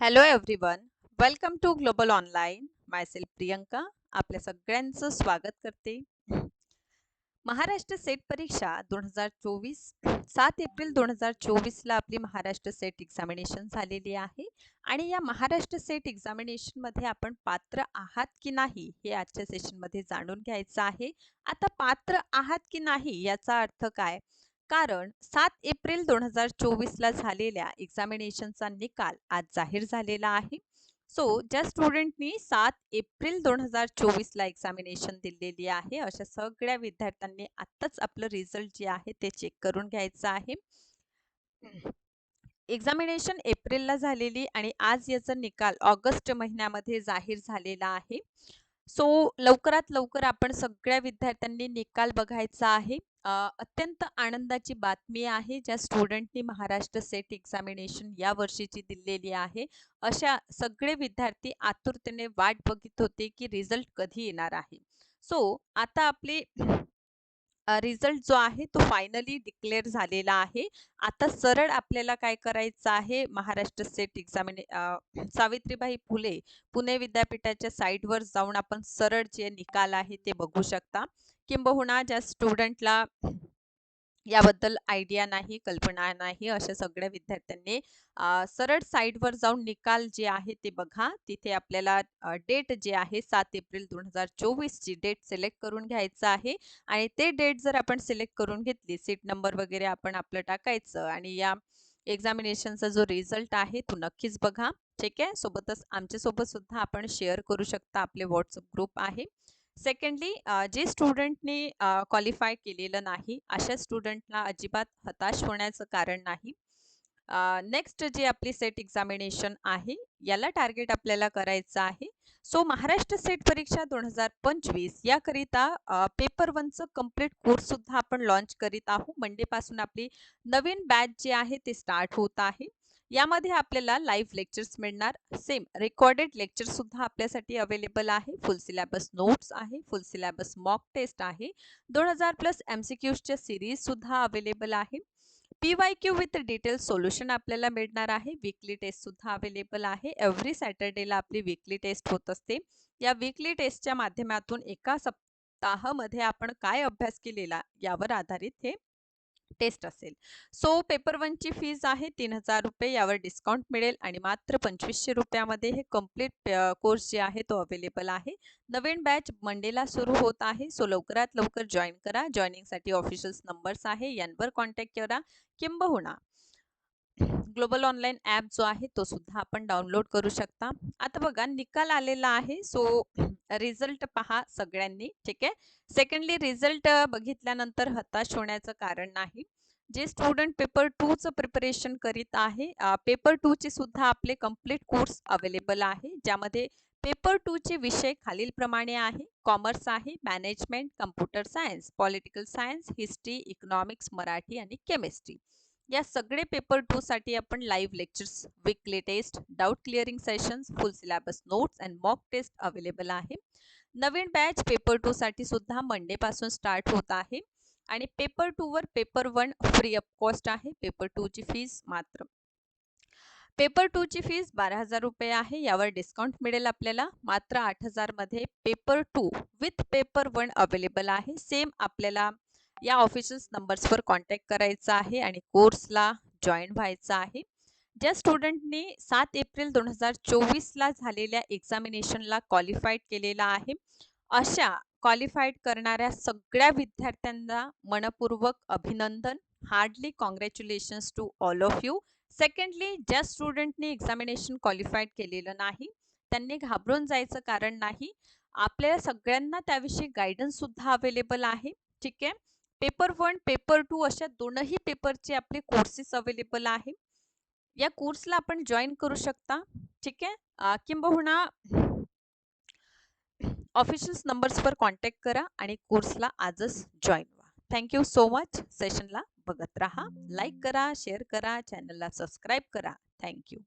Hello everyone welcome to global online myself Priyanka आपल्या सगळ्यांचं स्वागत करते. महाराष्ट्र सेट परीक्षा दोन हजार चोवीस सात एप्रिल दोन हजार चोवीसला आपली महाराष्ट्र सेट एक्झामिनेशन झालेली आहे. आणि या महाराष्ट्र सेट एक्झामिनेशनमध्ये आपण पात्र आहात की नाही हे आजच्या सेशनमध्ये जाणून घ्यायचं आहे. आता पात्र आहात की नाही याचा अर्थ काय? कारण सात एप्रिल दोन हजार चोवीसला झालेल्या एक्झामिनेशनचा निकाल आज जाहीर झालेला आहे. सो ज्या स्टुडंटनी सात एप्रिल दोन हजार चोवीसला एक्झामिनेशन दिलेली आहे अशा सगळ्या विद्यार्थ्यांनी आत्ताच आपलं रिझल्ट जे आहे ते चेक करून घ्यायचं आहे. एक्झामिनेशन एप्रिलला झालेली आणि आज याचा निकाल ऑगस्ट महिन्यामध्ये जाहीर झालेला आहे. सो लवकरात लवकर आपण सगळ्या विद्यार्थ्यांनी निकाल बघायचा आहे. अत्यंत आनंदाची बातमी आहे ज्या स्टुडंटनी महाराष्ट्र सेट एक्झामिनेशन या वर्षीची दिलेली आहे. अशा सगळे विद्यार्थी आतुरतेने वाट बघित होते की रिझल्ट कधी येणार आहे. सो आता आपली रिझल्ट जो आहे तो फायनली डिक्लेअर झालेला आहे. आता सरळ आपल्याला काय करायचं आहे? महाराष्ट्र सेट एक्झामिने सावित्रीबाई फुले पुणे विद्यापीठाच्या साईटवर जाऊन आपण सरळ जे निकाल आहे ते बघू शकता. किंबहुना ज्या स्टुडंटला याबद्दल आयडिया नाही कल्पना नाही अशा सगळ्या विद्यार्थ्यांनी. सरळ साईटवर जाऊन निकाल जे आहे ते बघा. तिथे आपल्याला डेट जे आहे सात एप्रिल दोन हजार चोवीसची डेट सिलेक्ट करून घ्यायचं आहे. आणि ते डेट जर आपण सिलेक्ट करून घेतली सीट नंबर वगैरे आपण आपलं टाकायचं आणि या एक्झामिनेशनचा जो रिझल्ट आहे तो नक्कीच बघा. ठीक आहे? सोबतच आमच्यासोबत सुद्धा आपण शेअर करू शकता आपले व्हॉट्सअप ग्रुप आहे. सेकंडली जे स्टुडंटने क्वालिफाय केलेलं नाही अशा स्टुडंटला अजिबात हताश होण्याचं कारण नाही. नेक्स्ट जे आपली सेट एक्झामिनेशन आहे याला टार्गेट आपल्याला करायचं आहे. सो महाराष्ट्र सेट परीक्षा दोन हजार पंचवीस याकरिता पेपर वनचं कंप्लीट कोर्ससुद्धा आपण लॉन्च करीत आहोत. मंडेपासून आपली नवीन बॅच जे आहे ते स्टार्ट होत आहे. यामध्ये आपल्याला लाईव्ह लेक्चर्स मिळणार. सेम रेकॉर्डेड लेक्चर सुद्धा आपल्यासाठी अवेलेबल आहे. फुल सिलेबस नोट्स आहे. फुल सिलेबस मॉक टेस्ट आहे. दोन हजार प्लस एम सी क्यूजच्या सिरीज सुद्धा अवेलेबल आहे. P Y Q with detail solution आपल्याला मिळणार आहे. वीकली टेस्ट सुद्धा अवेलेबल आहे. एव्हरी सॅटर्डेला आपली वीकली टेस्ट होत असते. या वीकली टेस्टच्या माध्यमातून एका सप्ताहामध्ये आपण काय अभ्यास केलेला यावर आधारित हे टेस्ट असेल. सो पेपर वनची फीज आहे तीन हजार रुपये यावर डिस्काउंट मिळेल आणि मात्र पंचवीसशे रुपयामध्ये हे कंप्लीट कोर्स जे आहे तो अवेलेबल आहे. नवीन बॅच मंडेला सुरू होत आहे सो लवकरात लवकर जॉईन करा. जॉईनिंगसाठी ऑफिशियल्स नंबर्स आहे यांवर कॉन्टॅक्ट करा. किंबहुना. ग्लोबल ऑनलाईन ॲप जो आहे तो सुद्धा आपण डाउनलोड करू शकता. आता बघा निकाल आलेला आहे. सो रिझल्ट पहा सगळ्यांनी ठीक आहे? सेकंडली रिझल्ट बघितल्यानंतर हताश होण्याचं कारण नाही. जे स्टुडंट पेपर टूचं प्रिपरेशन करीत आहे पेपर टूचे सुद्धा आपले कंप्लीट कोर्स अवेलेबल आहे. ज्यामध्ये पेपर टूचे विषय खालीलप्रमाणे आहे. कॉमर्स आहे management computer science political science history economics Marathi आणि केमिस्ट्री या सगळे पेपर टू साठी आपण live lectures weekly test doubt clearing sessions full syllabus notes and mock test available आहे. नवीन बॅच पेपर टू साठी सुद्धा मंडेपासून स्टार्ट होत आहे. आणि पेपर टू वर paper one free of cost आहे. पेपर टू ची फीज मात्र. पेपर टू ची फीज बारा हजार रुपये आहे. यावर डिस्काउंट मिळेल आपल्याला. मात्र आठ हजारमध्ये paper two with paper one available आहे. सेम आपल्याला या ऑफिशियल नंबर्सवर कॉन्टॅक्ट करायचा आहे आणि कोर्सला जॉईन व्हायचं आहे. ज्या स्टुडंटनी सात एप्रिल दोन हजार चोवीसला झालेल्या एक्झामिनेशनला क्वालिफाईड केलेला आहे अशा क्वालिफाईड करणाऱ्या सगळ्या विद्यार्थ्यांना मनपूर्वक अभिनंदन. Hardly congratulations to all of you secondly ज्या स्टुडंटनी एक्झामिनेशन क्वालिफाईड केलेलं नाही त्यांनी घाबरून जायचं कारण नाही. आपल्या सगळ्यांना त्याविषयी गायडन्ससुद्धा अवेलेबल आहे. ठीक आहे? पेपर वन पेपर टू अशा दोनही पेपरचे आपले कोर्सेस अवेलेबल आहे. या कोर्सला आपण जॉईन करू शकता. ठीक आहे? किंबहुना ऑफिशियल नंबर्सवर कॉन्टॅक्ट करा आणि कोर्सला आजच जॉईन व्हा. थँक्यू सो मच सेशनला बघत राहा. लाईक करा शेअर करा चॅनलला सबस्क्राईब करा. थँक्यू